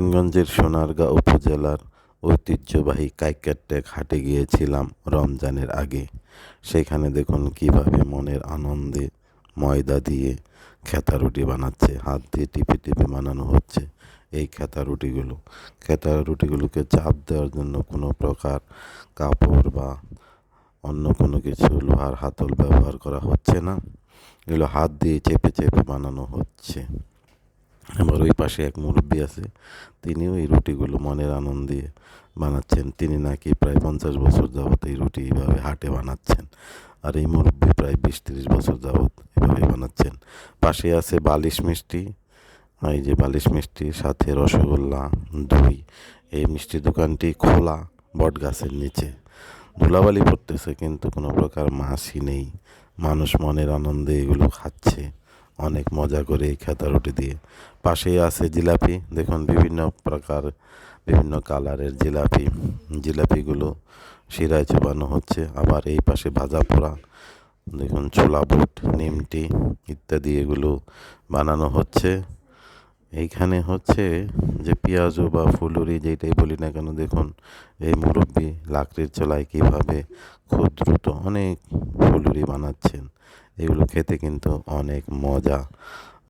নারায়ণগঞ্জের সোনারগাঁ উপজেলার ঐতিহ্যবাহী কাইক্যারটেক হাটে গিয়েছিলাম রমজানের আগে। সেখানে দেখুন কীভাবে মনের আনন্দে ময়দা দিয়ে খেতা রুটি বানাচ্ছে, হাত দিয়ে টিপে টিপে বানানো হচ্ছে এই খেতা রুটিগুলো খেতা রুটিগুলোকে চাপ দেওয়ার জন্য কোনো প্রকার কাপড় বা অন্য কোনো কিছু লোহার হাতল ব্যবহার করা হচ্ছে না। এগুলো হাত দিয়ে চেপে চেপে বানানো হচ্ছে। আবার ওই পাশে এক মুরব্বী আছে, তিনিও এই রুটিগুলো মনের আনন্দে বানাচ্ছেন। তিনি নাকি প্রায় পঞ্চাশ বছর যাবত এই রুটি এইভাবে হাটে বানাচ্ছেন আর এই মুরব্বী প্রায় বিশ তিরিশ বছর যাবত এভাবে বানাচ্ছেন। পাশে আছে বালিশ মিষ্টি, এই যে বালিশ মিষ্টি, সাথে রসগোল্লা, দই, এই মিষ্টি দোকানটি খোলা বট গাছের নিচে। ধুলাবালি পড়তেছে কিন্তু কোনো প্রকার মাছই নেই। মানুষ মনের আনন্দে এগুলো খাচ্ছে। অনেক মজা করে এই খেতা রুটি দিয়ে। পাশেই আছে জিলাপি, দেখুন বিভিন্ন প্রকার, বিভিন্ন কালারের জিলাপি। জিলাপিগুলো শিরায় চোবানো হচ্ছে। আবার এই পাশে ভাজা পোড়া, দেখুন ছোলা বুট, নিমটি ইত্যাদি এগুলো বানানো হচ্ছে। এইখানে হচ্ছে যে পেঁয়াজু বা ফুলুরি যেটাই বলি না কেন, দেখুন এই মুরব্বি লাকড়ির চোলায় কীভাবে খুব দ্রুত অনেক ফুলুরি বানাচ্ছেন। এগুলো খেতে কিন্তু অনেক মজা।